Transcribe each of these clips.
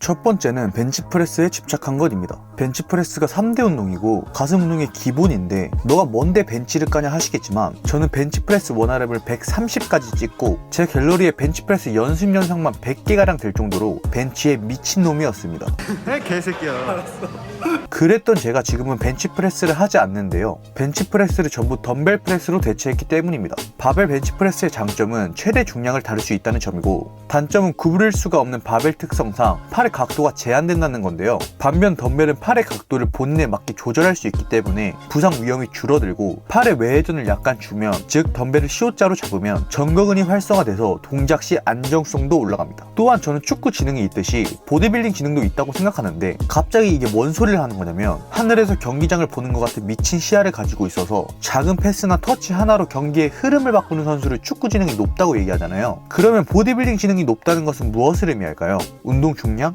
첫 번째는 벤치프레스에 집착한 것입니다. 벤치프레스가 3대 운동이고 가슴 운동의 기본인데 너가 뭔데 벤치를 까냐 하시겠지만 저는 벤치프레스 원RM을 130까지 찍고 제 갤러리에 벤치프레스 연습 영상만 100개가량 될 정도로 벤치에 미친놈이었습니다. 개새끼야. 그랬던 제가 지금은 벤치프레스를 하지 않는데요. 벤치프레스를 전부 덤벨 프레스로 대체했기 때문입니다. 바벨 벤치프레스의 장점은 최대 중량을 다룰 수 있다는 점이고 단점은 구부릴 수가 없는 바벨 특성상 팔의 각도가 제한된다는 건데요. 반면 덤벨은 팔의 각도를 본인에 맞게 조절할 수 있기 때문에 부상 위험이 줄어들고 팔의 외회전을 약간 주면 즉 덤벨을 C자로 잡으면 전거근이 활성화돼서 동작 시 안정성도 올라갑니다. 또한 저는 축구 지능이 있듯이 보디빌딩 지능도 있다고 생각하는데 갑자기 이게 뭔 소리를 하는 거냐면 하늘에서 경기장을 보는 것 같은 미친 시야를 가지고 있어서 작은 패스나 터치 하나로 경기의 흐름을 바꾸는 선수를 축구 지능이 높다고 얘기하잖아요. 그러면 보디빌딩 지능이 높다는 것은 무엇을 의미할까요? 운동 중량?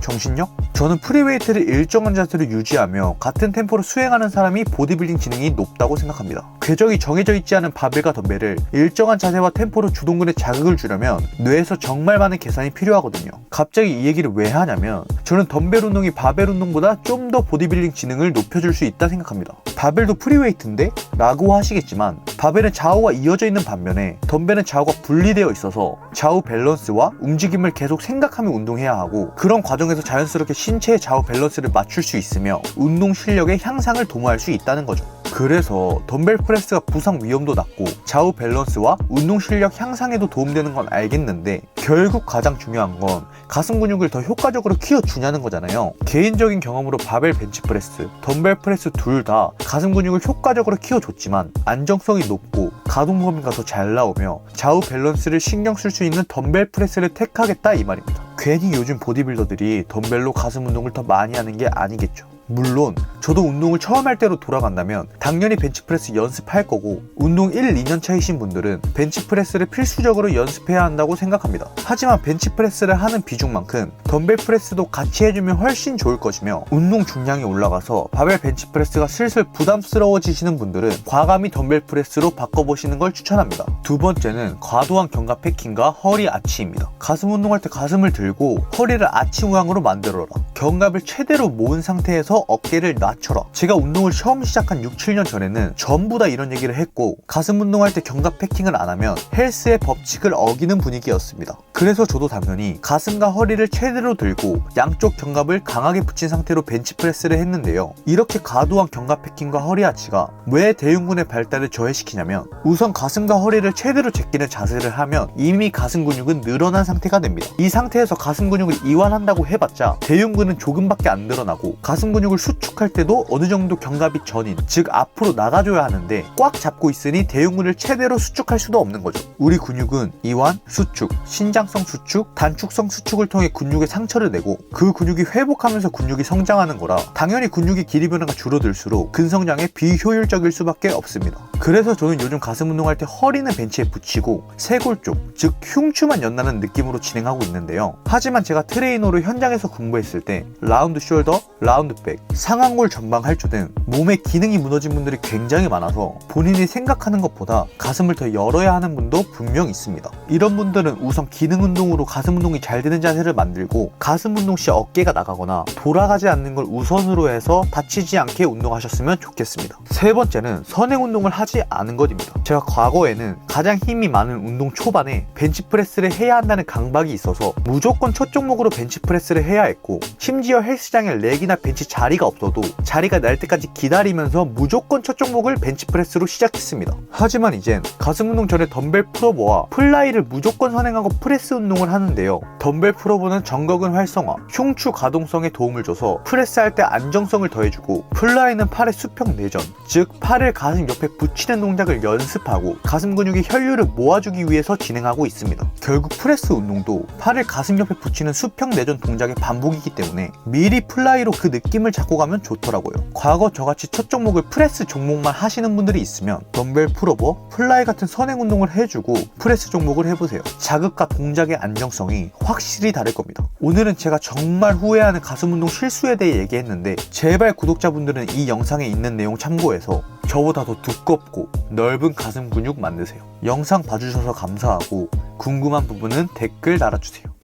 정신력? 저는 프리웨이트를 일정한 자세로 유지하며 같은 템포로 수행하는 사람이 보디빌딩 지능이 높다고 생각합니다. 궤적이 정해져 있지 않은 바벨과 덤벨을 일정한 자세와 템포로 주동근에 자극을 주려면 뇌에서 정말 많은 계산이 필요하거든요. 갑자기 이 얘기를 왜 하냐면 저는 덤벨 운동이 바벨 운동보다 좀 더 보디빌딩 지능을 높여줄 수 있다 생각합니다. 바벨도 프리웨이트인데? 라고 하시겠지만 바벨은 좌우가 이어져 있는 반면에 덤벨은 좌우가 분리되어 있어서 좌우 밸런스와 움직임을 계속 생각하며 운동해야 하고 그런 과정 에서 자연스럽게 신체의 좌우 밸런스를 맞출 수 있으며 운동 실력의 향상을 도모할 수 있다는 거죠. 그래서 덤벨 프레스가 부상 위험도 낮고 좌우 밸런스와 운동 실력 향상에도 도움되는 건 알겠는데 결국 가장 중요한 건 가슴 근육을 더 효과적으로 키워주냐는 거잖아요. 개인적인 경험으로 바벨 벤치 프레스, 덤벨 프레스 둘 다 가슴 근육을 효과적으로 키워줬지만 안정성이 높고 가동 범위가 더 잘 나오며 좌우 밸런스를 신경 쓸 수 있는 덤벨 프레스를 택하겠다 이 말입니다. 괜히 요즘 보디빌더들이 덤벨로 가슴 운동을 더 많이 하는 게 아니겠죠. 물론 저도 운동을 처음 할 때로 돌아간다면 당연히 벤치프레스 연습할 거고 운동 1, 2년 차이신 분들은 벤치프레스를 필수적으로 연습해야 한다고 생각합니다. 하지만 벤치프레스를 하는 비중만큼 덤벨 프레스도 같이 해주면 훨씬 좋을 것이며 운동 중량이 올라가서 바벨 벤치프레스가 슬슬 부담스러워지시는 분들은 과감히 덤벨 프레스로 바꿔보시는 걸 추천합니다. 두 번째는 과도한 견갑 패킹과 허리 아치입니다. 가슴 운동할 때 가슴을 들고 허리를 아치 모양으로 만들어라. 견갑을 최대로 모은 상태에서 어깨를 낮춰라. 제가 운동을 처음 시작한 6, 7년 전에는 전부 다 이런 얘기를 했고 가슴 운동할 때 견갑 패킹을 안 하면 헬스의 법칙을 어기는 분위기였습니다. 그래서 저도 당연히 가슴과 허리를 최대로 들고 양쪽 견갑을 강하게 붙인 상태로 벤치프레스를 했는데요. 이렇게 과도한 견갑 패킹과 허리 아치가 왜 대흉근의 발달을 저해시키냐면 우선 가슴과 허리를 최대로 제끼는 자세를 하면 이미 가슴 근육은 늘어난 상태가 됩니다. 이 상태에서 가슴 근육을 이완한다고 해봤자 대흉근은 조금밖에 안 늘어나고 가슴 근육 을 수축할 때도 어느 정도 견갑이 전인 즉 앞으로 나가줘야 하는데 꽉 잡고 있으니 대흉근을 최대로 수축할 수도 없는 거죠. 우리 근육은 이완, 수축, 신장성 수축, 단축성 수축을 통해 근육에 상처를 내고 그 근육이 회복하면서 근육이 성장하는 거라 당연히 근육의 길이 변화가 줄어들수록 근성장에 비효율적일 수밖에 없습니다. 그래서 저는 요즘 가슴 운동할 때 허리는 벤치에 붙이고 쇄골 쪽, 즉 흉추만 연다는 느낌으로 진행하고 있는데요. 하지만 제가 트레이너로 현장에서 공부했을 때 라운드 숄더, 라운드 백, 상완골 전방 할주 등 몸의 기능이 무너진 분들이 굉장히 많아서 본인이 생각하는 것보다 가슴을 더 열어야 하는 분도 분명 있습니다. 이런 분들은 우선 기능 운동으로 가슴 운동이 잘 되는 자세를 만들고 가슴 운동 시 어깨가 나가거나 돌아가지 않는 걸 우선으로 해서 다치지 않게 운동하셨으면 좋겠습니다. 세 번째는 선행 운동을 하지 않은 것입니다. 제가 과거에는 가장 힘이 많은 운동 초반에 벤치프레스를 해야 한다는 강박이 있어서 무조건 첫 종목으로 벤치프레스를 해야 했고 심지어 헬스장에 렉이나 벤치 자리가 없어도 자리가 날 때까지 기다리면서 무조건 첫 종목을 벤치프레스로 시작했습니다. 하지만 이젠 가슴 운동 전에 덤벨 풀어버와 플라이를 무조건 선행하고 프레스 운동을 하는데요. 덤벨 풀어버는 정거근 활성화, 흉추 가동성에 도움을 줘서 프레스할 때 안정성을 더해주고 플라이는 팔의 수평 내전, 즉 팔을 가슴 옆에 붙 이는 동작을 연습하고 가슴 근육의 혈류를 모아주기 위해서 진행하고 있습니다. 결국 프레스 운동도 팔을 가슴 옆에 붙이는 수평 내전 동작의 반복이기 때문에 미리 플라이로 그 느낌을 잡고 가면 좋더라고요. 과거 저같이 첫 종목을 프레스 종목만 하시는 분들이 있으면 덤벨 풀어버, 플라이 같은 선행 운동을 해주고 프레스 종목을 해보세요. 자극과 동작의 안정성이 확실히 다를 겁니다. 오늘은 제가 정말 후회하는 가슴 운동 실수에 대해 얘기했는데 제발 구독자분들은 이 영상에 있는 내용 참고해서 저보다 더 두껍고 넓은 가슴 근육 만드세요. 영상 봐주셔서 감사하고 궁금한 부분은 댓글 달아주세요.